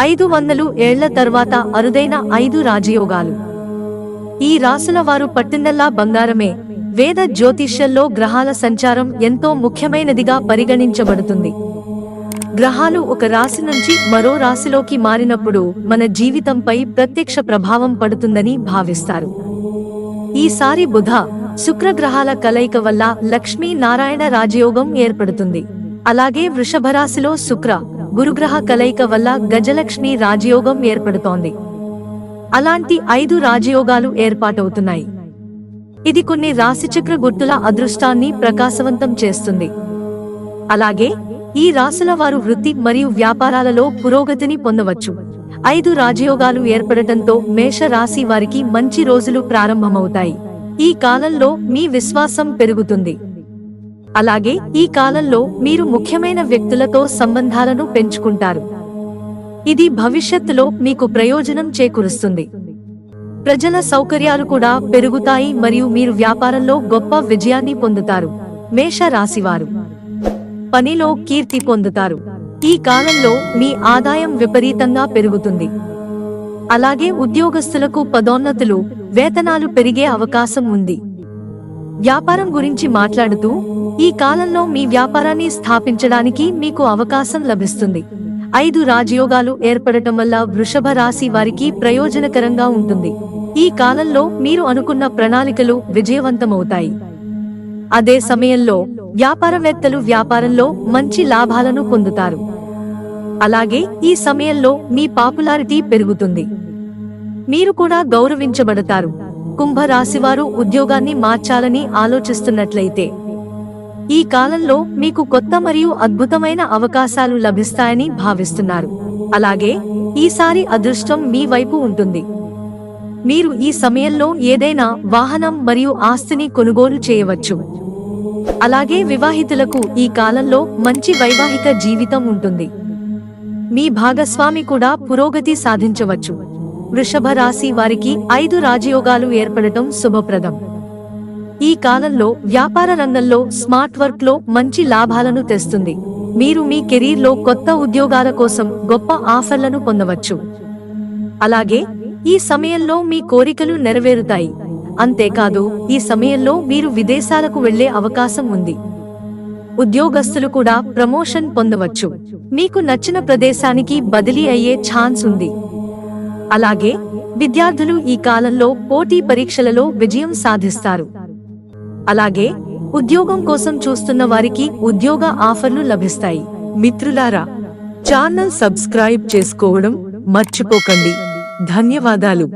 ఐదు వందలు ఏళ్ళ తర్వాత అరుదైన ఐదు రాజయోగాలు. ఈ రాసుల వారు పట్టిందల్లా బంగారమే. వేద జ్యోతిష్యంలో గ్రహాల సంచారం ఎంతో ముఖ్యమైనదిగా పరిగణించబడుతుంది. గ్రహాలు ఒక రాశి నుంచి మరో రాశిలోకి మారినప్పుడు మన జీవితంపై ప్రత్యక్ష ప్రభావం పడుతుందని భావిస్తారు. ఈసారి బుధ శుక్ర గ్రహాల కలయిక వల్ల లక్ష్మీ నారాయణ రాజయోగం ఏర్పడుతుంది. అలాగే వృషభరాశిలో శుక్ర గురుగ్రహ కలయిక వల్ల గజలక్ష్మి రాజయోగం ఏర్పడుతోంది. అలాంటి ఐదు రాజయోగాలు ఏర్పాటవుతున్నాయి. ఇది కొన్ని రాశిచక్ర గుర్తుల అదృష్టాన్ని ప్రకాశవంతం చేస్తుంది. అలాగే ఈ రాశుల వారు వృత్తి మరియు వ్యాపారాలలో పురోగతిని పొందవచ్చు. ఐదు రాజయోగాలు ఏర్పడటంతో మేష రాశి వారికి మంచి రోజులు ప్రారంభమవుతాయి. ఈ కాలంలో మీ విశ్వాసం పెరుగుతుంది. అలాగే ఈ కాలంలో మీరు ముఖ్యమైన వ్యక్తులతో సంబంధాలను పెంచుకుంటారు. ఇది భవిష్యత్తులో మీకు ప్రయోజనం చేకూరుస్తుంది. ప్రజల సౌకర్యాలు కూడా పెరుగుతాయి మరియు మీరు వ్యాపారంలో గొప్ప విజయాన్ని పొందుతారు. మేష రాశివారు పనిలో కీర్తి పొందుతారు. ఈ కాలంలో మీ ఆదాయం విపరీతంగా పెరుగుతుంది. అలాగే ఉద్యోగస్తులకు పదోన్నతులు వేతనాలు పెరిగే అవకాశం ఉంది. వ్యాపారం గురించి మాట్లాడుతూ ఈ కాలంలో మీ వ్యాపారాన్ని స్థాపించడానికి మీకు అవకాశం లభిస్తుంది. ఐదు రాజయోగాలు ఏర్పడటం వల్ల వృషభ రాశి వారికి ప్రయోజనకరంగా ఉంటుంది. ఈ కాలంలో మీరు అనుకున్న ప్రణాళికలు విజయవంతమవుతాయి. అదే సమయంలో వ్యాపారవేత్తలు వ్యాపారంలో మంచి లాభాలను పొందుతారు. అలాగే ఈ సమయంలో మీ పాపులారిటీ పెరుగుతుంది. మీరు కూడా గౌరవించబడతారు. కుంభరాశివారు ఉద్యోగాన్ని మార్చాలని ఆలోచిస్తున్నట్లయితే ఈ కాలంలో మీకు కొత్త మరియు అద్భుతమైన అవకాశాలు లభిస్తాయని భావిస్తున్నారు. అలాగే ఈసారి అదృష్టం మీ వైపు ఉంటుంది. మీరు ఈ సమయంలో ఏదైనా వాహనం మరియు ఆస్తిని కొనుగోలు చేయవచ్చు. అలాగే వివాహితులకు ఈ కాలంలో మంచి వైవాహిక జీవితం ఉంటుంది. మీ భాగస్వామి కూడా పురోగతి సాధించవచ్చు. వృషభ రాశి వారికి ఐదు రాజయోగాలు ఏర్పడటం శుభప్రదం. ఈ కాలంలో వ్యాపార రంగంలో స్మార్ట్ వర్క్లో మంచి లాభాలను తెస్తుంది. మీరు మీ కెరీర్లో కొత్త ఉద్యోగాల కోసం గొప్ప ఆఫర్లను పొందవచ్చు. అలాగే ఈ సమయంలో మీ కోరికలు నెరవేరుతాయి. అంతేకాదు ఈ సమయంలో మీరు విదేశాలకు వెళ్ళే అవకాశం ఉంది. ఉద్యోగస్తులు కూడా ప్రమోషన్ పొందవచ్చు. మీకు నచ్చిన ప్రదేశానికి బదిలీ అయ్యే ఛాన్స్ ఉంది. అలాగే విద్యార్థులు ఈ కాలంలో పోటీ పరీక్షలలో విజయం సాధిస్తారు. అలాగే ఉద్యోగం కోసం చూస్తున్న వారికి ఉద్యోగ ఆఫర్లు లభిస్తాయి. మిత్రులారా ఛానల్ సబ్స్క్రైబ్ చేసుకోవడం మర్చిపోకండి. ధన్యవాదాలు.